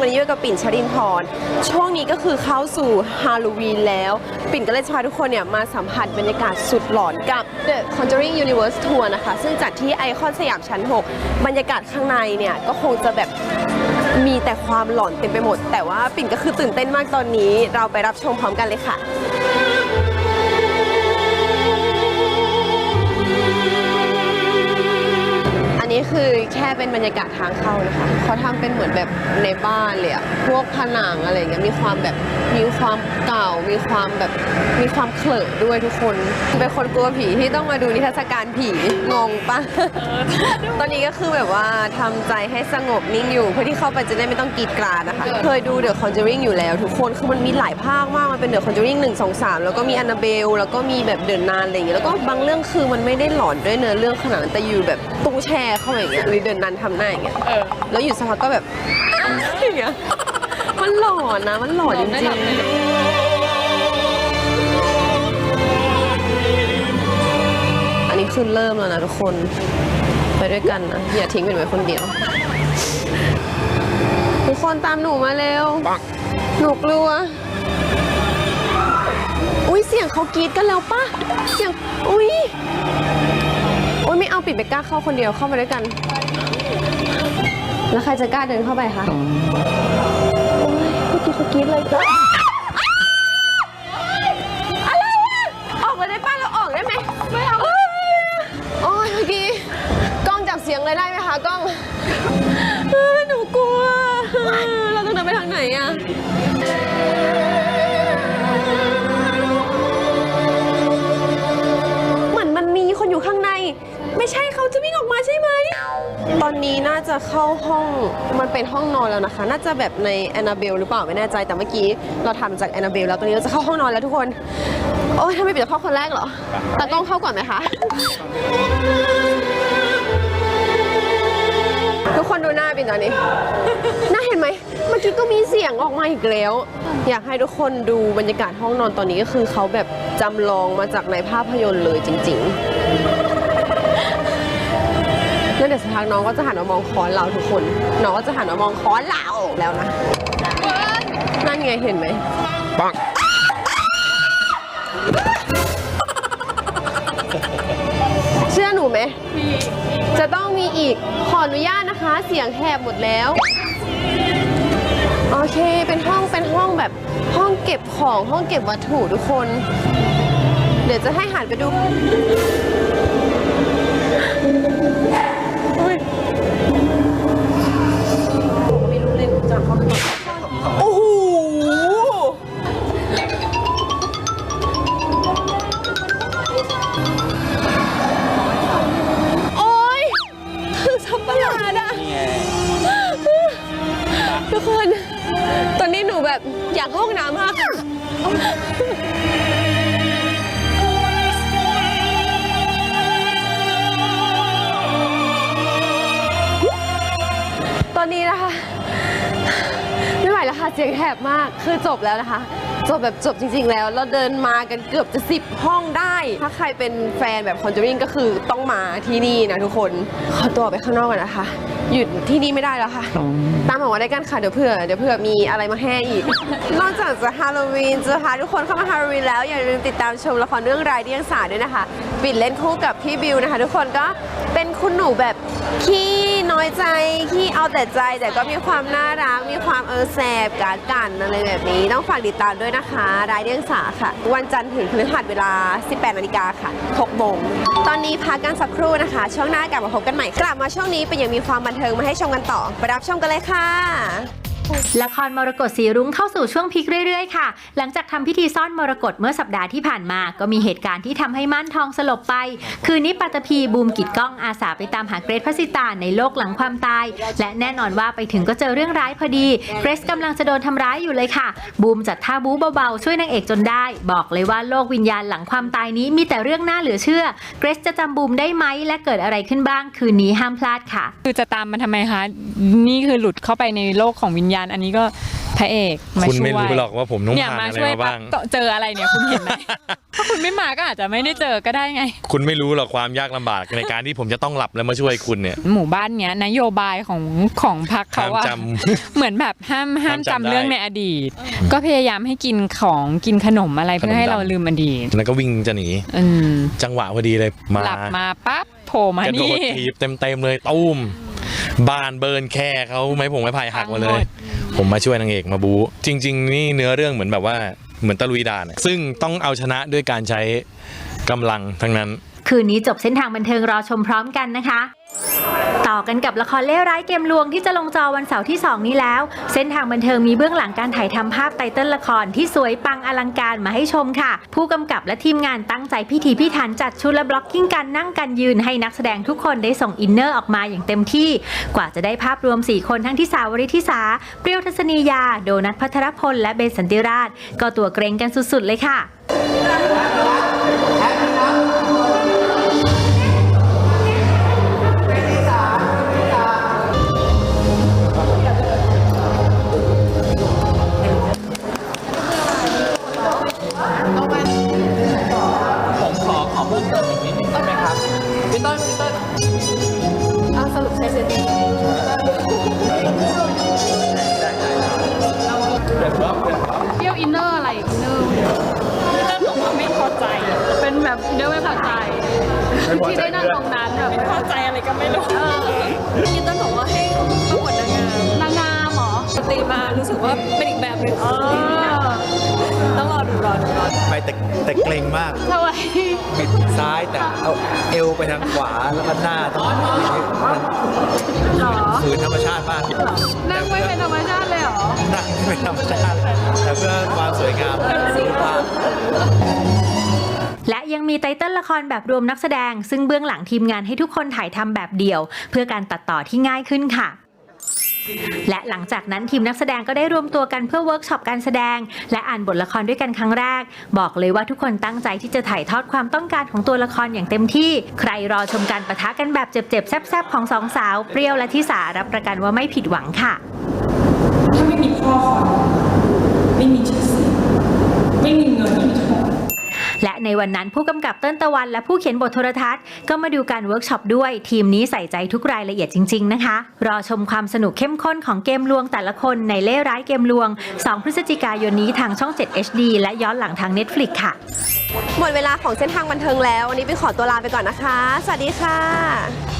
วันนี้อยู่กับปิ่นชรินทร์ช่วงนี้ก็คือเข้าสู่ฮาโลวีนแล้ว ปิ่นก็เลยพาทุกคนเนี่ยมาสัมผัสบรรยากาศสุดหลอนกับ The Conjuring Universe Tour นะคะ ซึ่งจัดที่ไอคอนสยามชั้น 6 บรรยากาศข้างในเนี่ยก็คงจะแบบมีแต่ความหลอนเต็มไปหมด แต่ว่าปิ่นก็คือตื่นเต้นมากตอนนี้ เราไปรับชมพร้อมกันเลยค่ะ นนี้คือแค่เป็นบรรยากาศทางเข้านะคะเขาทำเป็นเหมือนแบบในบ้านเลยอะพวกผนังอะไรอย่างเงี้ยมีความแบบมีความเก่า มีความแบบมีความเขลอะด้วยทุกคน เป็นคนกลัวผีที่ต้องมาดูนิทรรศการผีงงปะ ตอนนี้ก็คือแบบว่าทำใจให้สงบนิ่งอยู่ เพื่อที่เข้าไปจะได้ไม่ต้องกรีดกราดนะคะ เคยดู The Conjuring อยู่แล้ว ทุกคนคือมันมีหลายภาคมาก มันเป็น The Conjuring 1 2 3แล้วก็มี Annabelle แล้วก็มีแบบเดินนานอะไรอย่างเงี้ยแล้วก็บางเรื่องคือมันไม่ได้หลอนด้วยเนื้อเรื่องขนาดนั้นแต่อยู่แบบตู้แช่เข้ามาอย่างเงี้ยหรือเดินนานทำหน้าอย่างเงี้ยเออแล้วอยู่สักพักก็แบบอย่างเงี้ยมันหลอนนะมันหลอนจริงๆ อันนี้คือเริ่มแล้วนะทุกคน ไปด้วยกันนะ อย่าทิ้งเป็นไว้คนเดียว ทุกคนตามหนูมาเร็ว หนูกลัว อุ้ยเสียงเขากรีดกันแล้วปะเสียง อุ้ยอุ้ยไม่เอา ปิดไปกล้าเข้าคนเดียวเข้ามาด้วยกัน แล้วใครจะกล้าเดินเข้าไปคะโอ้ยเมื่อกี้เขากรี๊ดเลยจ้ะ เข้าห้องมันเป็นห้องนอนแล้วนะคะ น่าจะแบบในแอนนาเบลหรือเปล่าไม่แน่ใจแต่เมื่อกี้เราทำจากแอนนาเบลแล้วตอนนี้เราจะเข้าห้องนอนแล้วทุกคน โอ้ยทำไมปิดเข้าคนแรกเหรอตากล้องเข้าก่อนไหมคะ ทุกคนดูหน้าปิ่นตอนนี้ หน่าเห็นไหมเมื่อกี้ก็มีเสียงออกมาอีกแล้ว อยากให้ทุกคนดูบรรยากาศห้องนอนตอนนี้ก็คือเขาแบบจำลองมาจากในภาพยนตร์เลยจริง ๆ แล้วเดี๋ยวสักพักน้องก็จะหันมามองค้อนเราทุกคน น้องก็จะหันมามองค้อนเราแล้วนะ นั่นไงเห็นไหมปังเชื่อหนูไหม จะต้องมีอีก ขออนุญาตนะคะ เสียงแหบหมดแล้ว โอเค เป็นห้อง เป็นห้องแบบห้องเก็บของ ห้องเก็บวัตถุทุกคน เดี๋ยวจะให้หันไปดู อุ๊ย แล้วค่ะเสียงแหบมาก คือจบแล้วนะคะ จบแบบจบจริง ๆ แล้ว เราเดินมากันเกือบจะสิบห้องได้ ถ้าใครเป็นแฟนแบบคอนจอริงก็คือต้องมาที่นี่นะทุกคน ขอตัวไปข้างนอกก่อนนะคะ หยุดที่นี่ไม่ได้แล้วค่ะ ตามหมอได้กันค่ะ เดี๋ยวเผื่อ เดี๋ยวเผื่อมีอะไรมาแห่อีก นอกจากจะฮาโลวีนจะพาทุกคนเข้ามาฮาโลวีนแล้วอย่าลืมติดตามชมละครเรื่องรายเดียงสาด้วยนะคะ ปิดเล่นคู่กับพี่บิวนะคะ ทุกคนก็เป็นคุณหนูแบบขี้ น้อยใจขี้เอาแต่ใจแต่ก็มีความน่ารัก มีความเออแสบการกันอะไรแบบนี้ ต้องฝากติดตามด้วยนะคะ รายเดียงสาค่ะ วันจันทร์ถึงพฤหัสเวลา 18นาฬิกาค่ะ6โมงตอนนี้พักกันสักครู่นะคะ ช่วงหน้ากลับมาพบกันใหม่ กลับมาช่วงนี้เป็นยังมีความบันเทิงมาให้ชมกันต่อไปรับชมกันเลยค่ะ ละครมรกตสีรุ้งเข้าสู่ช่วงพีคเรื่อยๆ ค่ะ หลังจากทำพิธีซ่อนมรกตเมื่อสัปดาห์ที่ผ่านมา ก็มีเหตุการณ์ที่ทำให้ม่านทองสลบไป คืนนี้ปัตตภีบูมกิดกล้องอาสาไปตามหาเกรทพัสิตาในโลกหลังความตาย และแน่นอนว่าไปถึงก็เจอเรื่องร้ายพอดี เกรซกำลังจะโดนทำร้ายอยู่เลยค่ะ บูมจัดท่าบู๊เบาๆ ช่วยนางเอกจนได้ บอกเลยว่าโลกวิญญาณหลังความตายนี้มีแต่เรื่องน่าเหลือเชื่อ เกรซจะจำบูมได้ไหมและเกิดอะไรขึ้นบ้าง คืนนี้ห้ามพลาดค่ะ คือจะตามมันทำไมคะ นี่คือหลุดเข้าไปในโลกของวิญญาณอันนี้ก็พระเอกมาคุณช่วยไม่รู้หรอกว่าผมต้องเนี่ยผ่านมาอะไรช่วยมาบ้างปั๊บเจออะไรเนี่ยคุณเห็นไหม ถ้าคุณไม่มาก็อาจจะไม่ได้เจอก็ได้ไง คุณไม่รู้หรอกความยากลำบากในการที่ผมจะต้องหลับแล้วมาช่วยคุณเนี่ย หมู่บ้านเนี้ยนโยบายของของพรรคเขาห้ามว่าจเหมือนแบบห้ามห้ามห้ามจำจำเรื่องได้ในอดีต ก็พยายามให้กินของกินขนมอะไรเพื่อให้ขนมดำเราลืมอดีตำแล้วก็วิ่งจะหนี อืมจังหวะพอดีเลยมาหลับมาปั๊บโผล่มากระโดนี่ ดถีบเต็มๆเลยตุ้ม บ้านเบิร์นแค่เขาไม้ผงไม้พายหักมาเลย ผมมาช่วยนางเอกมาบูจริง ๆ นี่เนื้อเรื่องเหมือนแบบว่าเหมือนตะลุยด่านอะซึ่งต้องเอาชนะด้วยการใช้กำลังทั้งนั้น คืนนี้จบเส้นทางบันเทิงรอชมพร้อมกันนะคะ ต่อกันกับละครเล่ร้ายเกมลวงที่จะลงจอวันเสาร์ที่ 2 นี้แล้ว เส้นทางบันเทิงมีเบื้องหลังการถ่ายทำภาพไตเติ้ลละครที่สวยปังอลังการมาให้ชมค่ะ ผู้กำกับและทีมงานตั้งใจพิธีพิถันจัดชุดและบล็อกกิ้งการนั่งกันยืนให้นักแสดงทุกคนได้ส่งอินเนอร์ออกมาอย่างเต็มที่ กว่าจะได้ภาพรวม 4 คนทั้งที่สาวริธิสา เปรี้ยวทัศนียา โดนัทพัทรพล และเบนสันติราช ก็ตัวเกรงกันสุดๆเลยค่ะ ที่ได้นั่งตรงนั้นแบบไม่พอใจอะไรก็ไม่รู้พี่ต้นบอกว่าให้ประกวดนางงามนางงามเหรอปกติมารู้สึกว่าเป็นอีกแบบหนึงต้องรอดูรอดูรอดูไปแต่แต่เกรงมากทำไมบิดซ้ายแต่เอาเอวไปทางขวาแล้วก็หน้าต้องมันหรอฝืนธรรมชาติมากนั่งไม่เป็นธรรมชาติเลยเหรอนั่งไม่ธรรมชาติแต่เพื่อความสวยงามสุขภาพ และยังมีไตเติ้ลละครแบบรวมนักแสดง ซึ่งเบื้องหลังทีมงานให้ทุกคนถ่ายทำแบบเดี่ยว เพื่อการตัดต่อที่ง่ายขึ้นค่ะและหลังจากนั้นทีมนักแสดงก็ได้รวมตัวกันเพื่อเวิร์กช็อปการแสดง และอ่านบทละครด้วยกันครั้งแรก บอกเลยว่าทุกคนตั้งใจที่จะถ่ายทอดความต้องการของตัวละครอย่างเต็มที่ ใครรอชมการประทะกันแบบเจ็บๆ แซ่บๆ ของสองสาว เปรี้ยวและทิสารับประกันว่าไม่ผิดหวังค่ะ ถ้าไม่มีพ่อคอยไม่มีชื่อเสียงไม่มีเงิน และในวันนั้นผู้กำกับเติ้ลตะวัน และผู้เขียนบทโทรทัศน์ก็มาดูการเวิร์กช็อปด้วย ทีมนี้ใส่ใจทุกรายละเอียดจริง ๆ นะคะ รอชมความสนุกเข้มข้นของเกมลวงแต่ละคนในเล่ร้ายเกมลวง 2 พฤศจิกายนนี้ทางช่อง 7 HD และย้อนหลังทาง Netflix ค่ะ หมดเวลาของเส้นทางบันเทิงแล้ววันนี้ไปขอตัวลาไปก่อนนะคะ สวัสดีค่ะ